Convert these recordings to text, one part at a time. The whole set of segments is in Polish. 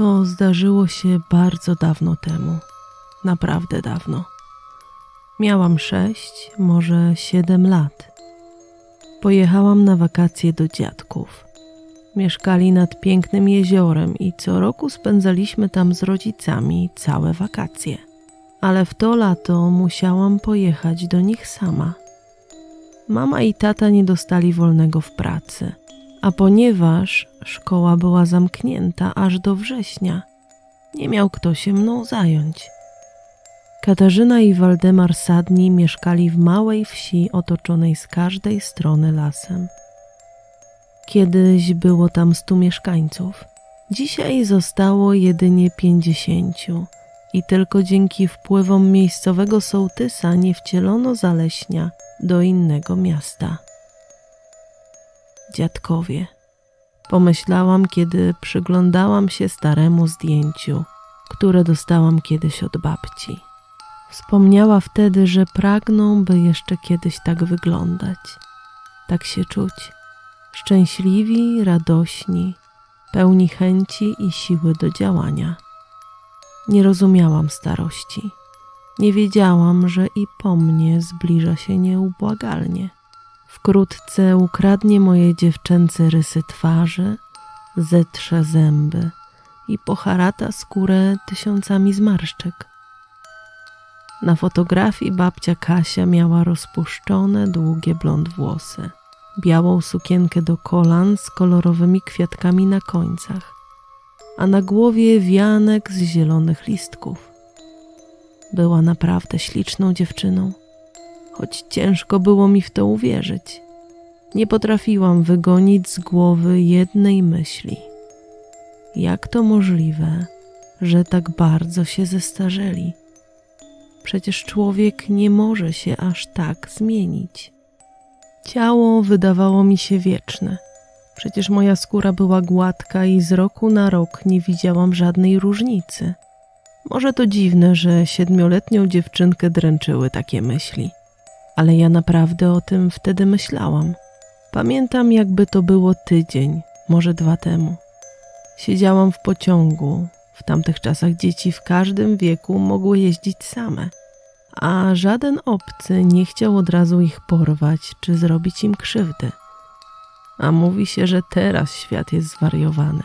To zdarzyło się bardzo dawno temu. Naprawdę dawno. Miałam sześć, może siedem lat. Pojechałam na wakacje do dziadków. Mieszkali nad pięknym jeziorem i co roku spędzaliśmy tam z rodzicami całe wakacje. Ale w to lato musiałam pojechać do nich sama. Mama i tata nie dostali wolnego w pracy, a ponieważ szkoła była zamknięta aż do września, nie miał kto się mną zająć. Katarzyna i Waldemar Sadni mieszkali w małej wsi otoczonej z każdej strony lasem. Kiedyś było tam stu mieszkańców. Dzisiaj zostało jedynie pięćdziesięciu i tylko dzięki wpływom miejscowego sołtysa nie wcielono zaleśnia do innego miasta. Dziadkowie. Pomyślałam, kiedy przyglądałam się staremu zdjęciu, które dostałam kiedyś od babci. Wspomniała wtedy, że pragną, by jeszcze kiedyś tak wyglądać, tak się czuć. Szczęśliwi, radośni, pełni chęci i siły do działania. Nie rozumiałam starości. Nie wiedziałam, że i po mnie zbliża się nieubłagalnie. Wkrótce ukradnie moje dziewczęce rysy twarzy, zetrze zęby i poharata skórę tysiącami zmarszczek. Na fotografii babcia Kasia miała rozpuszczone, długie blond włosy, białą sukienkę do kolan z kolorowymi kwiatkami na końcach, a na głowie wianek z zielonych listków. Była naprawdę śliczną dziewczyną, choć ciężko było mi w to uwierzyć. Nie potrafiłam wygonić z głowy jednej myśli. Jak to możliwe, że tak bardzo się zestarzeli? Przecież człowiek nie może się aż tak zmienić. Ciało wydawało mi się wieczne. Przecież moja skóra była gładka i z roku na rok nie widziałam żadnej różnicy. Może to dziwne, że siedmioletnią dziewczynkę dręczyły takie myśli, ale ja naprawdę o tym wtedy myślałam. Pamiętam, jakby to było tydzień, może dwa temu. Siedziałam w pociągu. W tamtych czasach dzieci w każdym wieku mogły jeździć same, a żaden obcy nie chciał od razu ich porwać czy zrobić im krzywdy. A mówi się, że teraz świat jest zwariowany.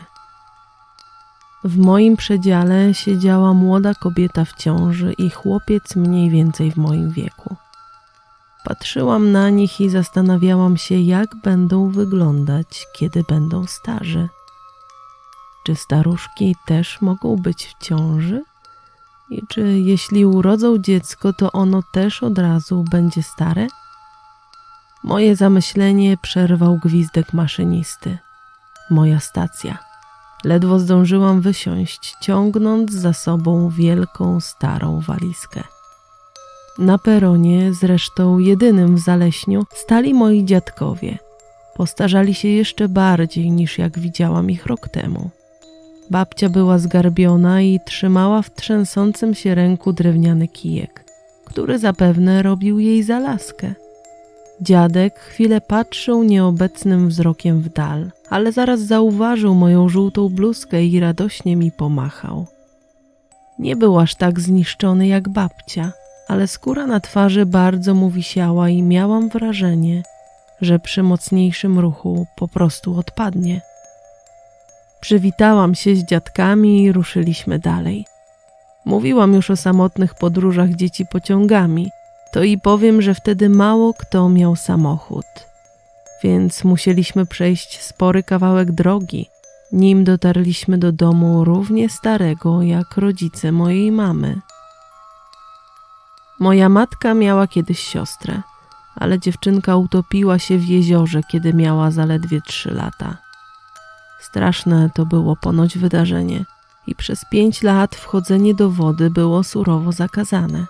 W moim przedziale siedziała młoda kobieta w ciąży i chłopiec mniej więcej w moim wieku. Patrzyłam na nich i zastanawiałam się, jak będą wyglądać, kiedy będą starzy. Czy staruszki też mogą być w ciąży? I czy jeśli urodzą dziecko, to ono też od razu będzie stare? Moje zamyślenie przerwał gwizdek maszynisty. Moja stacja. Ledwo zdążyłam wysiąść, ciągnąc za sobą wielką, starą walizkę. Na peronie, zresztą jedynym w zaleśniu, stali moi dziadkowie. Postarzali się jeszcze bardziej niż jak widziałam ich rok temu. Babcia była zgarbiona i trzymała w trzęsącym się ręku drewniany kijek, który zapewne robił jej za laskę. Dziadek chwilę patrzył nieobecnym wzrokiem w dal, ale zaraz zauważył moją żółtą bluzkę i radośnie mi pomachał. Nie był aż tak zniszczony jak babcia, ale skóra na twarzy bardzo mu wisiała i miałam wrażenie, że przy mocniejszym ruchu po prostu odpadnie. Przywitałam się z dziadkami i ruszyliśmy dalej. Mówiłam już o samotnych podróżach dzieci pociągami, to i powiem, że wtedy mało kto miał samochód, więc musieliśmy przejść spory kawałek drogi, nim dotarliśmy do domu równie starego jak rodzice mojej mamy. Moja matka miała kiedyś siostrę, ale dziewczynka utopiła się w jeziorze, kiedy miała zaledwie trzy lata. Straszne to było ponoć wydarzenie i przez pięć lat wchodzenie do wody było surowo zakazane.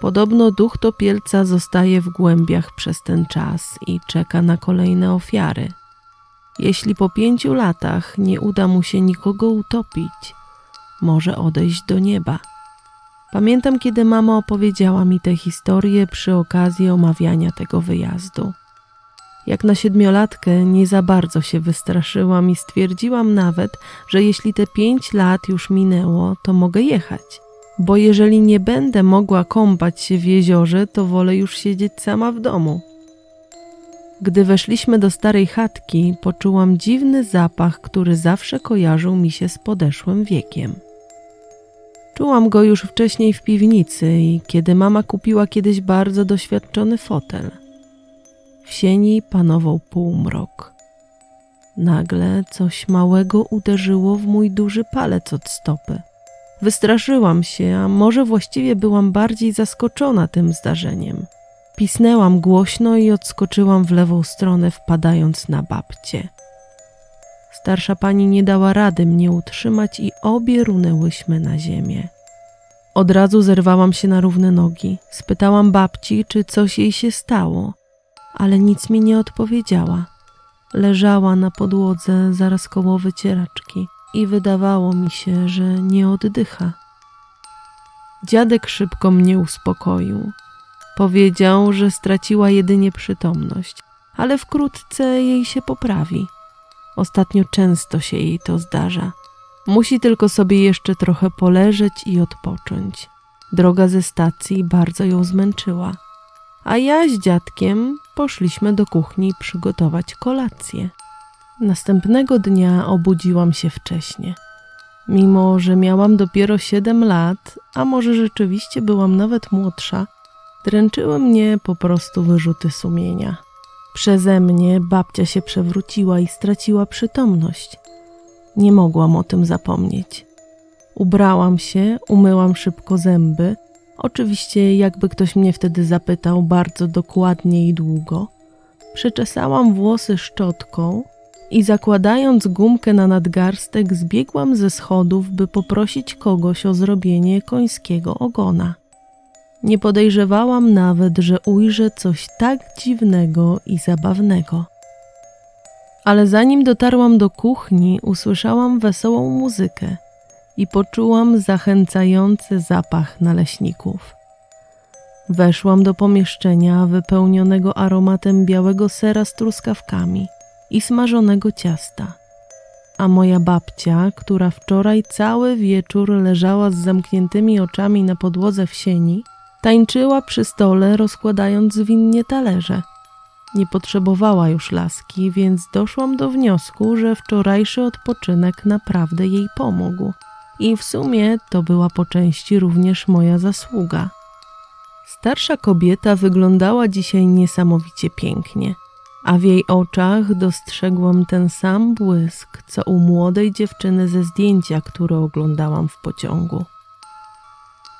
Podobno duch topielca zostaje w głębiach przez ten czas i czeka na kolejne ofiary. Jeśli po pięciu latach nie uda mu się nikogo utopić, może odejść do nieba. Pamiętam, kiedy mama opowiedziała mi tę historię przy okazji omawiania tego wyjazdu. Jak na siedmiolatkę nie za bardzo się wystraszyłam i stwierdziłam nawet, że jeśli te pięć lat już minęło, to mogę jechać. Bo jeżeli nie będę mogła kąpać się w jeziorze, to wolę już siedzieć sama w domu. Gdy weszliśmy do starej chatki, poczułam dziwny zapach, który zawsze kojarzył mi się z podeszłym wiekiem. Czułam go już wcześniej w piwnicy i kiedy mama kupiła kiedyś bardzo doświadczony fotel. W sieni panował półmrok. Nagle coś małego uderzyło w mój duży palec od stopy. Wystraszyłam się, a może właściwie byłam bardziej zaskoczona tym zdarzeniem. Pisnęłam głośno i odskoczyłam w lewą stronę, wpadając na babcię. Starsza pani nie dała rady mnie utrzymać i obie runęłyśmy na ziemię. Od razu zerwałam się na równe nogi. Spytałam babci, czy coś jej się stało, ale nic mi nie odpowiedziała. Leżała na podłodze zaraz koło wycieraczki i wydawało mi się, że nie oddycha. Dziadek szybko mnie uspokoił. Powiedział, że straciła jedynie przytomność, ale wkrótce jej się poprawi. Ostatnio często się jej to zdarza. Musi tylko sobie jeszcze trochę poleżeć i odpocząć. Droga ze stacji bardzo ją zmęczyła. A ja z dziadkiem poszliśmy do kuchni przygotować kolację. Następnego dnia obudziłam się wcześnie. Mimo, że miałam dopiero 7 lat, a może rzeczywiście byłam nawet młodsza, dręczyły mnie po prostu wyrzuty sumienia. Przeze mnie babcia się przewróciła i straciła przytomność. Nie mogłam o tym zapomnieć. Ubrałam się, umyłam szybko zęby, oczywiście jakby ktoś mnie wtedy zapytał bardzo dokładnie i długo. Przeczesałam włosy szczotką i zakładając gumkę na nadgarstek zbiegłam ze schodów, by poprosić kogoś o zrobienie końskiego ogona. Nie podejrzewałam nawet, że ujrzę coś tak dziwnego i zabawnego. Ale zanim dotarłam do kuchni, usłyszałam wesołą muzykę i poczułam zachęcający zapach naleśników. Weszłam do pomieszczenia wypełnionego aromatem białego sera z truskawkami i smażonego ciasta. A moja babcia, która wczoraj cały wieczór leżała z zamkniętymi oczami na podłodze w sieni, tańczyła przy stole, rozkładając zwinnie talerze. Nie potrzebowała już laski, więc doszłam do wniosku, że wczorajszy odpoczynek naprawdę jej pomógł. I w sumie to była po części również moja zasługa. Starsza kobieta wyglądała dzisiaj niesamowicie pięknie, a w jej oczach dostrzegłam ten sam błysk, co u młodej dziewczyny ze zdjęcia, które oglądałam w pociągu.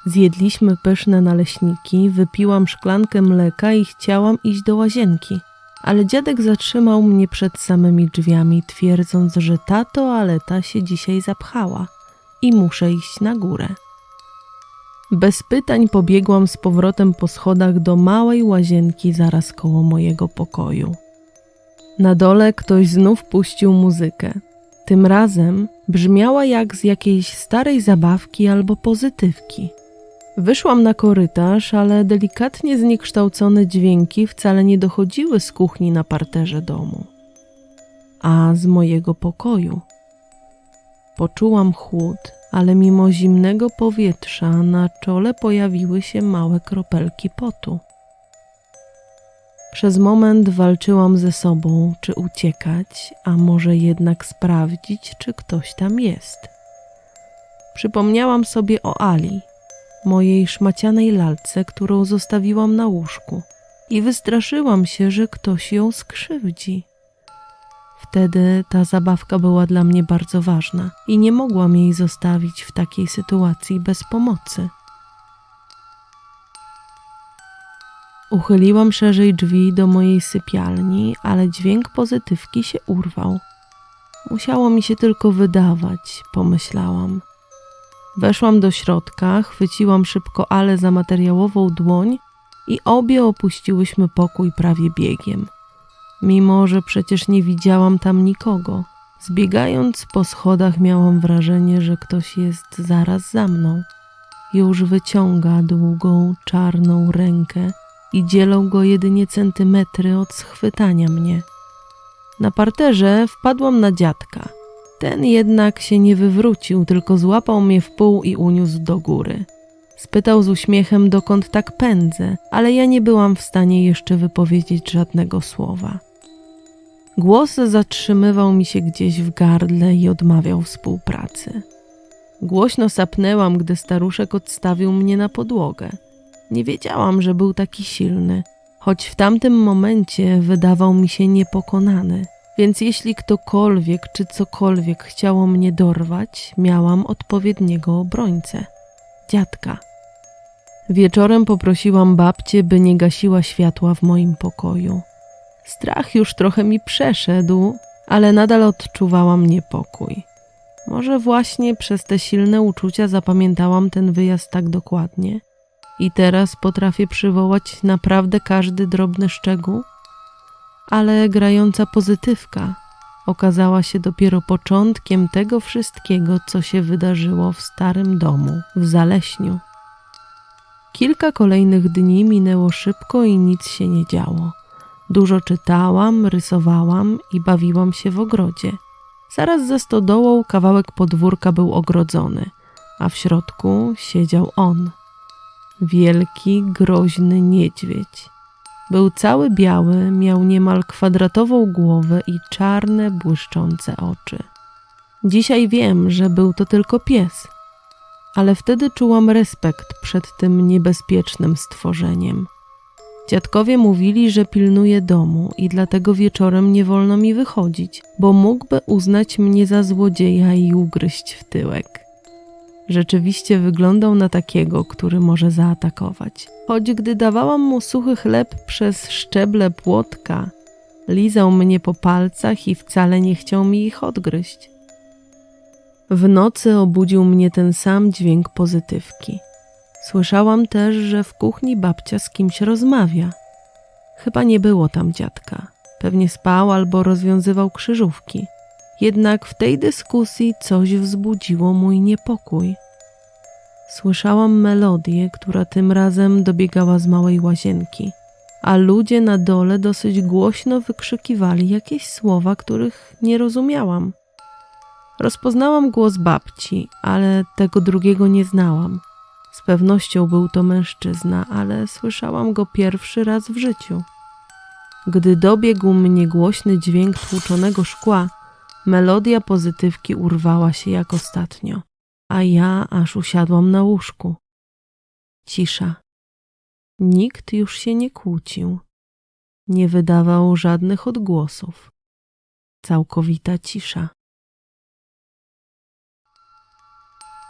Zjedliśmy pyszne naleśniki, wypiłam szklankę mleka i chciałam iść do łazienki, ale dziadek zatrzymał mnie przed samymi drzwiami, twierdząc, że ta toaleta się dzisiaj zapchała i muszę iść na górę. Bez pytań pobiegłam z powrotem po schodach do małej łazienki zaraz koło mojego pokoju. Na dole ktoś znów puścił muzykę. Tym razem brzmiała jak z jakiejś starej zabawki albo pozytywki. Wyszłam na korytarz, ale delikatnie zniekształcone dźwięki wcale nie dochodziły z kuchni na parterze domu, a z mojego pokoju. Poczułam chłód, ale mimo zimnego powietrza na czole pojawiły się małe kropelki potu. Przez moment walczyłam ze sobą, czy uciekać, a może jednak sprawdzić, czy ktoś tam jest. Przypomniałam sobie o Ali, mojej szmacianej lalce, którą zostawiłam na łóżku i wystraszyłam się, że ktoś ją skrzywdzi. Wtedy ta zabawka była dla mnie bardzo ważna i nie mogłam jej zostawić w takiej sytuacji bez pomocy. Uchyliłam szerzej drzwi do mojej sypialni, ale dźwięk pozytywki się urwał. Musiało mi się tylko wydawać, pomyślałam. Weszłam do środka, chwyciłam szybko Ale za materiałową dłoń i obie opuściłyśmy pokój prawie biegiem. Mimo, że przecież nie widziałam tam nikogo. Zbiegając po schodach miałam wrażenie, że ktoś jest zaraz za mną. Już wyciąga długą, czarną rękę i dzielą go jedynie centymetry od schwytania mnie. Na parterze wpadłam na dziadka. Ten jednak się nie wywrócił, tylko złapał mnie w pół i uniósł do góry. Spytał z uśmiechem, dokąd tak pędzę, ale ja nie byłam w stanie jeszcze wypowiedzieć żadnego słowa. Głos zatrzymywał mi się gdzieś w gardle i odmawiał współpracy. Głośno sapnęłam, gdy staruszek odstawił mnie na podłogę. Nie wiedziałam, że był taki silny, choć w tamtym momencie wydawał mi się niepokonany. Więc jeśli ktokolwiek czy cokolwiek chciało mnie dorwać, miałam odpowiedniego obrońcę dziadka. Wieczorem poprosiłam babcię, by nie gasiła światła w moim pokoju. Strach już trochę mi przeszedł, ale nadal odczuwałam niepokój. Może właśnie przez te silne uczucia zapamiętałam ten wyjazd tak dokładnie i teraz potrafię przywołać naprawdę każdy drobny szczegół? Ale grająca pozytywka okazała się dopiero początkiem tego wszystkiego, co się wydarzyło w starym domu w Zaleśniu. Kilka kolejnych dni minęło szybko i nic się nie działo. Dużo czytałam, rysowałam i bawiłam się w ogrodzie. Zaraz za stodołą kawałek podwórka był ogrodzony, a w środku siedział on. Wielki, groźny niedźwiedź. Był cały biały, miał niemal kwadratową głowę i czarne, błyszczące oczy. Dzisiaj wiem, że był to tylko pies, ale wtedy czułam respekt przed tym niebezpiecznym stworzeniem. Dziadkowie mówili, że pilnuje domu i dlatego wieczorem nie wolno mi wychodzić, bo mógłby uznać mnie za złodzieja i ugryźć w tyłek. Rzeczywiście wyglądał na takiego, który może zaatakować. Choć gdy dawałam mu suchy chleb przez szczeble płotka, lizał mnie po palcach i wcale nie chciał mi ich odgryźć. W nocy obudził mnie ten sam dźwięk pozytywki. Słyszałam też, że w kuchni babcia z kimś rozmawia. Chyba nie było tam dziadka. Pewnie spał albo rozwiązywał krzyżówki. Jednak w tej dyskusji coś wzbudziło mój niepokój. Słyszałam melodię, która tym razem dobiegała z małej łazienki, a ludzie na dole dosyć głośno wykrzykiwali jakieś słowa, których nie rozumiałam. Rozpoznałam głos babci, ale tego drugiego nie znałam. Z pewnością był to mężczyzna, ale słyszałam go pierwszy raz w życiu. Gdy dobiegł mnie głośny dźwięk tłuczonego szkła, melodia pozytywki urwała się jak ostatnio, a ja aż usiadłam na łóżku. Cisza. Nikt już się nie kłócił. Nie wydawał żadnych odgłosów. Całkowita cisza.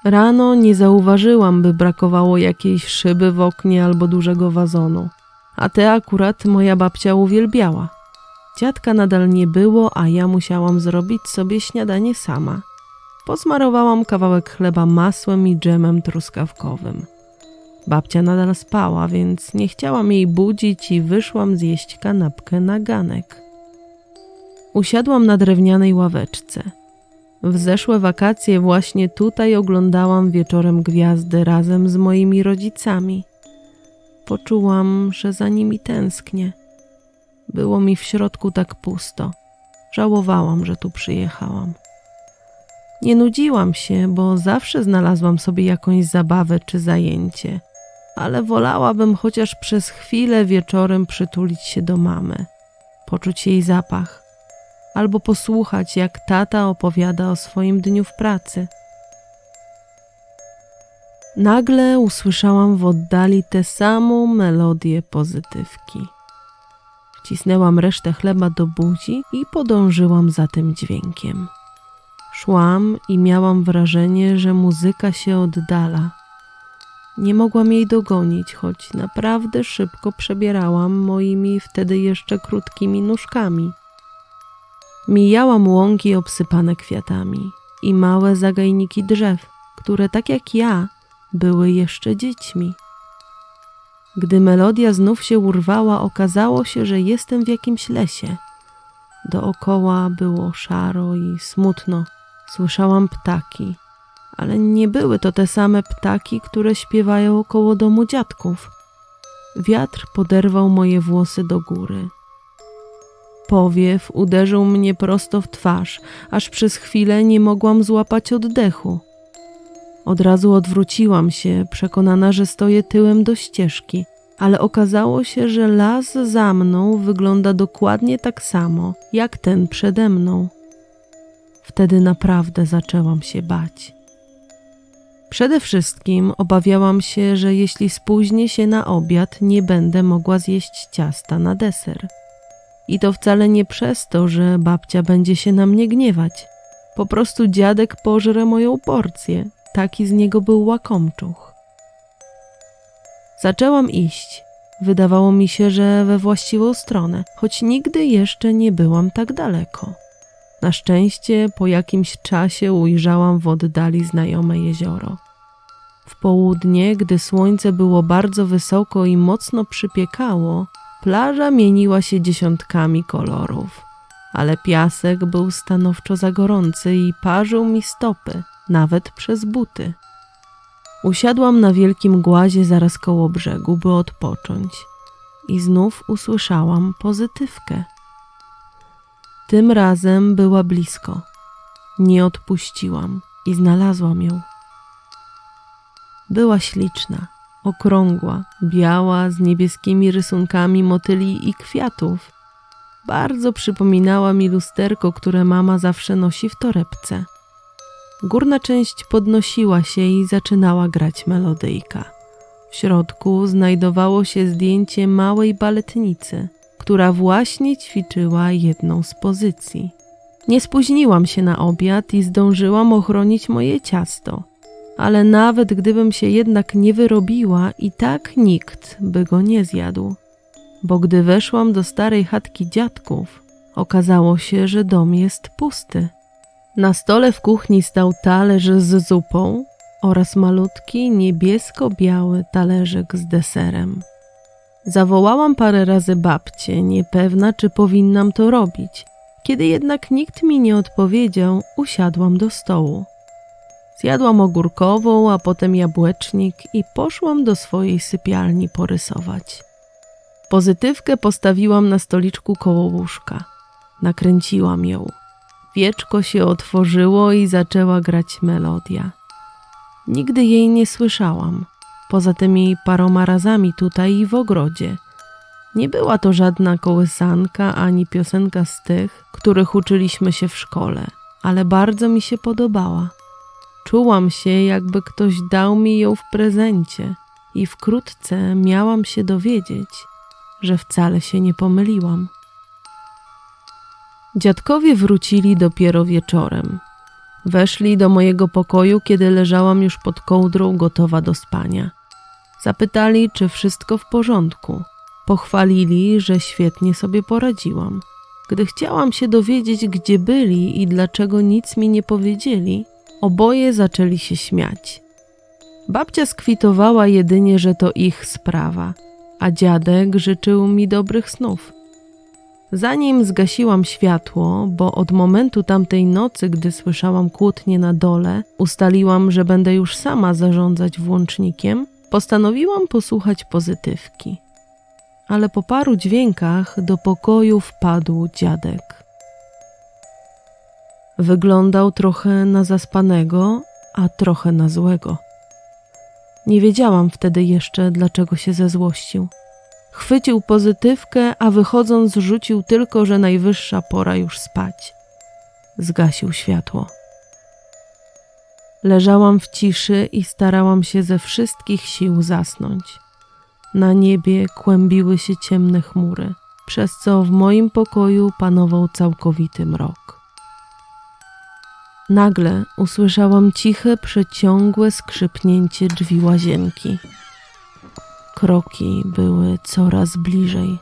Rano nie zauważyłam, by brakowało jakiejś szyby w oknie albo dużego wazonu, a te akurat moja babcia uwielbiała. Dziadka nadal nie było, a ja musiałam zrobić sobie śniadanie sama. Posmarowałam kawałek chleba masłem i dżemem truskawkowym. Babcia nadal spała, więc nie chciałam jej budzić i wyszłam zjeść kanapkę na ganek. Usiadłam na drewnianej ławeczce. W zeszłe wakacje właśnie tutaj oglądałam wieczorem gwiazdy razem z moimi rodzicami. Poczułam, że za nimi tęsknię. Było mi w środku tak pusto. Żałowałam, że tu przyjechałam. Nie nudziłam się, bo zawsze znalazłam sobie jakąś zabawę czy zajęcie, ale wolałabym chociaż przez chwilę wieczorem przytulić się do mamy, poczuć jej zapach, albo posłuchać, jak tata opowiada o swoim dniu w pracy. Nagle usłyszałam w oddali tę samą melodię pozytywki. Wcisnęłam resztę chleba do buzi i podążyłam za tym dźwiękiem. Szłam i miałam wrażenie, że muzyka się oddala. Nie mogłam jej dogonić, choć naprawdę szybko przebierałam moimi wtedy jeszcze krótkimi nóżkami. Mijałam łąki obsypane kwiatami i małe zagajniki drzew, które tak jak ja były jeszcze dziećmi. Gdy melodia znów się urwała, okazało się, że jestem w jakimś lesie. Dookoła było szaro i smutno. Słyszałam ptaki, ale nie były to te same ptaki, które śpiewają około domu dziadków. wiatr poderwał moje włosy do góry. Powiew uderzył mnie prosto w twarz, aż przez chwilę nie mogłam złapać oddechu. Od razu odwróciłam się, przekonana, że stoję tyłem do ścieżki, ale okazało się, że las za mną wygląda dokładnie tak samo jak ten przede mną. Wtedy naprawdę zaczęłam się bać. Przede wszystkim obawiałam się, że jeśli spóźnię się na obiad, nie będę mogła zjeść ciasta na deser. I to wcale nie przez to, że babcia będzie się na mnie gniewać. Po prostu dziadek pożre moją porcję. Taki z niego był łakomczuch. Zaczęłam iść. Wydawało mi się, że we właściwą stronę, choć nigdy jeszcze nie byłam tak daleko. Na szczęście po jakimś czasie ujrzałam w oddali znajome jezioro. W południe, gdy słońce było bardzo wysoko i mocno przypiekało, plaża mieniła się dziesiątkami kolorów, ale piasek był stanowczo za gorący i parzył mi stopy, nawet przez buty. Usiadłam na wielkim głazie zaraz koło brzegu, by odpocząć, i znów usłyszałam pozytywkę. Tym razem była blisko. Nie odpuściłam i znalazłam ją. Była śliczna, okrągła, biała, z niebieskimi rysunkami motyli i kwiatów. Bardzo przypominała mi lusterko, które mama zawsze nosi w torebce. Górna część podnosiła się i zaczynała grać melodyjka. W środku znajdowało się zdjęcie małej baletnicy, która właśnie ćwiczyła jedną z pozycji. Nie spóźniłam się na obiad i zdążyłam ochronić moje ciasto, ale nawet gdybym się jednak nie wyrobiła, i tak nikt by go nie zjadł. Bo gdy weszłam do starej chatki dziadków, okazało się, że dom jest pusty. Na stole w kuchni stał talerz z zupą oraz malutki niebiesko-biały talerzyk z deserem. Zawołałam parę razy babcię, niepewna, czy powinnam to robić. Kiedy jednak nikt mi nie odpowiedział, usiadłam do stołu. Zjadłam ogórkową, a potem jabłecznik i poszłam do swojej sypialni porysować. Pozytywkę postawiłam na stoliczku koło łóżka. Nakręciłam ją. Wieczko się otworzyło i zaczęła grać melodia. Nigdy jej nie słyszałam, poza tymi paroma razami tutaj i w ogrodzie. Nie była to żadna kołysanka ani piosenka z tych, których uczyliśmy się w szkole, ale bardzo mi się podobała. Czułam się, jakby ktoś dał mi ją w prezencie, i wkrótce miałam się dowiedzieć, że wcale się nie pomyliłam. Dziadkowie wrócili dopiero wieczorem. Weszli do mojego pokoju, kiedy leżałam już pod kołdrą, gotowa do spania. Zapytali, czy wszystko w porządku. Pochwalili, że świetnie sobie poradziłam. Gdy chciałam się dowiedzieć, gdzie byli i dlaczego nic mi nie powiedzieli, oboje zaczęli się śmiać. Babcia skwitowała jedynie, że to ich sprawa, a dziadek życzył mi dobrych snów. Zanim zgasiłam światło, bo od momentu tamtej nocy, gdy słyszałam kłótnie na dole, ustaliłam, że będę już sama zarządzać włącznikiem, postanowiłam posłuchać pozytywki. Ale po paru dźwiękach do pokoju wpadł dziadek. Wyglądał trochę na zaspanego, a trochę na złego. Nie wiedziałam wtedy jeszcze, dlaczego się zezłościł. Chwycił pozytywkę, a wychodząc rzucił tylko, że najwyższa pora już spać. Zgasił światło. Leżałam w ciszy i starałam się ze wszystkich sił zasnąć. Na niebie kłębiły się ciemne chmury, przez co w moim pokoju panował całkowity mrok. Nagle usłyszałam ciche, przeciągłe skrzypnięcie drzwi łazienki. Kroki były coraz bliżej.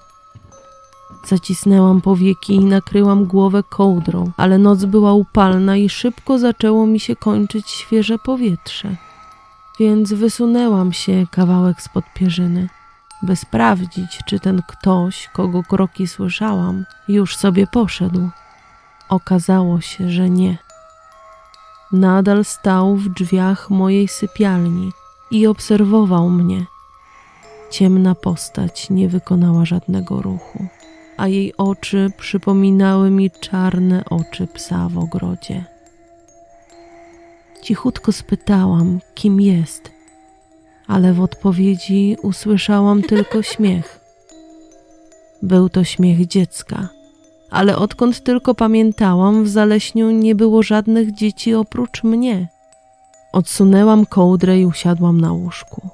Zacisnęłam powieki i nakryłam głowę kołdrą, ale noc była upalna i szybko zaczęło mi się kończyć świeże powietrze. Więc wysunęłam się kawałek spod pierzyny, by sprawdzić, czy ten ktoś, kogo kroki słyszałam, już sobie poszedł. Okazało się, że nie. Nadal stał w drzwiach mojej sypialni i obserwował mnie. ciemna postać nie wykonała żadnego ruchu, a jej oczy przypominały mi czarne oczy psa w ogrodzie. Cichutko spytałam, kim jest, ale w odpowiedzi usłyszałam tylko śmiech. Był to śmiech dziecka, ale odkąd tylko pamiętałam, w zaleśniu nie było żadnych dzieci oprócz mnie. Odsunęłam kołdrę i usiadłam na łóżku.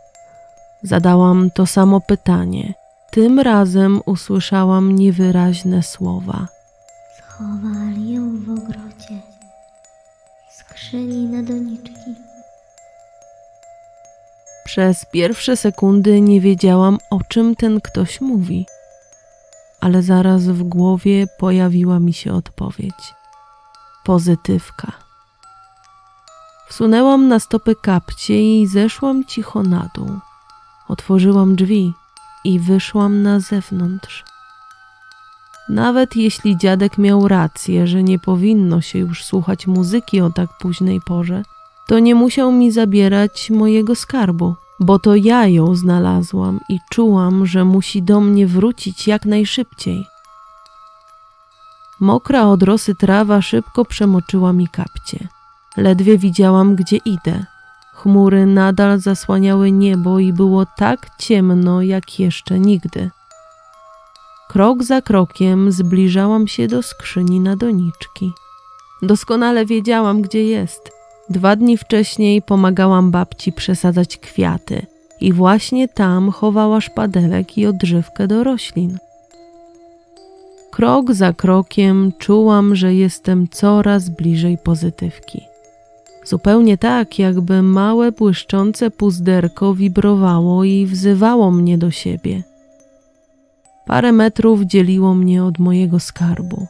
Zadałam to samo pytanie. Tym razem usłyszałam niewyraźne słowa. Schowali ją w ogrodzie. Skrzyni na doniczki. Przez pierwsze sekundy nie wiedziałam, o czym ten ktoś mówi, ale zaraz w głowie pojawiła mi się odpowiedź. Pozytywka. Wsunęłam na stopy kapcie i zeszłam cicho na dół. Otworzyłam drzwi i wyszłam na zewnątrz. Nawet jeśli dziadek miał rację, że nie powinno się już słuchać muzyki o tak późnej porze, to nie musiał mi zabierać mojego skarbu, bo to ja ją znalazłam i czułam, że musi do mnie wrócić jak najszybciej. Mokra od rosy trawa szybko przemoczyła mi kapcie. Ledwie widziałam, gdzie idę. Chmury nadal zasłaniały niebo i było tak ciemno, jak jeszcze nigdy. Krok za krokiem zbliżałam się do skrzyni na doniczki. Doskonale wiedziałam, gdzie jest. Dwa dni wcześniej pomagałam babci przesadzać kwiaty i właśnie tam chowała szpadelek i odżywkę do roślin. Krok za krokiem czułam, że jestem coraz bliżej pozytywki. Zupełnie tak, jakby małe błyszczące puzderko wibrowało i wzywało mnie do siebie. Parę metrów dzieliło mnie od mojego skarbu.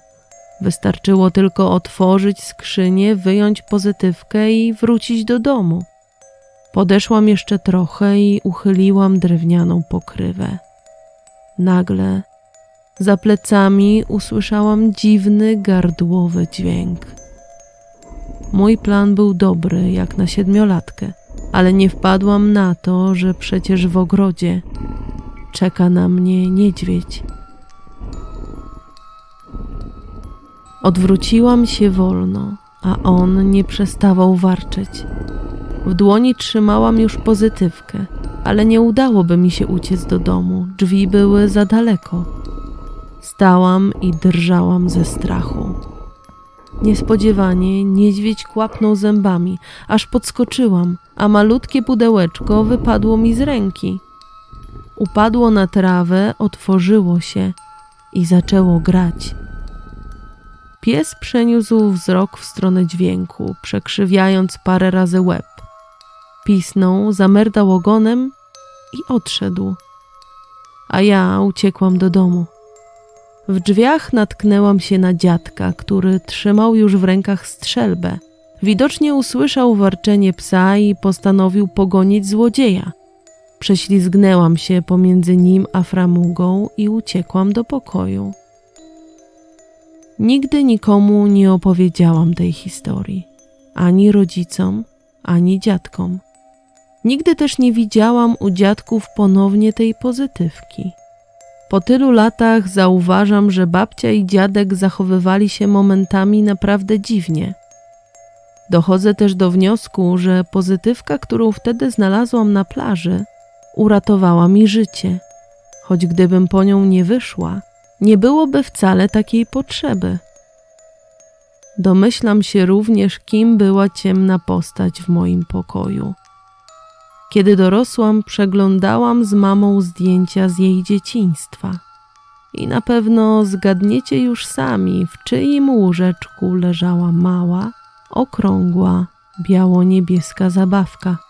Wystarczyło tylko otworzyć skrzynię, wyjąć pozytywkę i wrócić do domu. Podeszłam jeszcze trochę i uchyliłam drewnianą pokrywę. Nagle za plecami usłyszałam dziwny, gardłowy dźwięk. Mój plan był dobry, jak na siedmiolatkę, ale nie wpadłam na to, że przecież w ogrodzie czeka na mnie niedźwiedź. Odwróciłam się wolno, a on nie przestawał warczeć. W dłoni trzymałam już pozytywkę, ale nie udałoby mi się uciec do domu. Drzwi były za daleko. Stałam i drżałam ze strachu. Niespodziewanie niedźwiedź kłapnął zębami, aż podskoczyłam, a malutkie pudełeczko wypadło mi z ręki. Upadło na trawę, otworzyło się i zaczęło grać. Pies przeniósł wzrok w stronę dźwięku, przekrzywiając parę razy łeb. Pisnął, zamerdał ogonem i odszedł. A ja uciekłam do domu. W drzwiach natknęłam się na dziadka, który trzymał już w rękach strzelbę. Widocznie usłyszał warczenie psa i postanowił pogonić złodzieja. Prześlizgnęłam się pomiędzy nim a framugą i uciekłam do pokoju. Nigdy nikomu nie opowiedziałam tej historii, ani rodzicom, ani dziadkom. Nigdy też nie widziałam u dziadków ponownie tej pozytywki. Po tylu latach zauważam, że babcia i dziadek zachowywali się momentami naprawdę dziwnie. Dochodzę też do wniosku, że pozytywka, którą wtedy znalazłam na plaży, uratowała mi życie, choć gdybym po nią nie wyszła, nie byłoby wcale takiej potrzeby. Domyślam się również, kim była ciemna postać w moim pokoju. Kiedy dorosłam, przeglądałam z mamą zdjęcia z jej dzieciństwa. I na pewno zgadniecie już sami, w czyim łóżeczku leżała mała, okrągła, biało-niebieska zabawka.